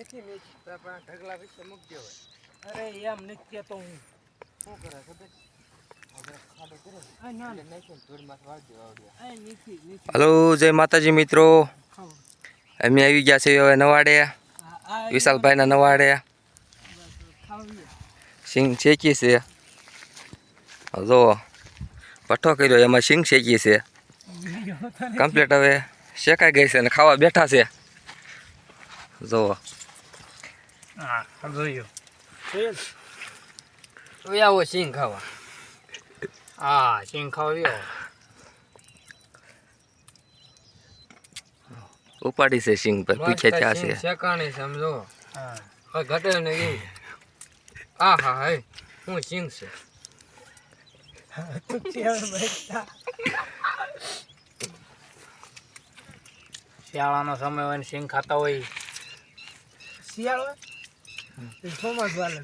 તો આપણા ઢગલા વિશે મૂકજો અરે એમ નથી કહેતો હું. શું કરે ખબર હલો જય માતાજી મિત્રો. અમે આવી ગયા છીએ હવે નવાડે. વિશાલભાઈના નવાડે. સિંગ શેકી છે. જો પઠ્ઠો કર્યો એમાં સિંગ શેકી છે. કમ્પ્લીટ હવે શેકાઈ ગઈ છે અને ખાવા બેઠા છે. જો હા જોયો. આવો ખાવા. ઉપાડી છે સિંગ પર પૂછે મસ્ત છે. શેકાણી સમજો. હા. ઘટે ને એવું. આ હા હે. હું સિંગ છે. શિયાળાનો સમય હોય ને સિંગ ખાતા હોય. શિયાળો? ચોમાસ વાળા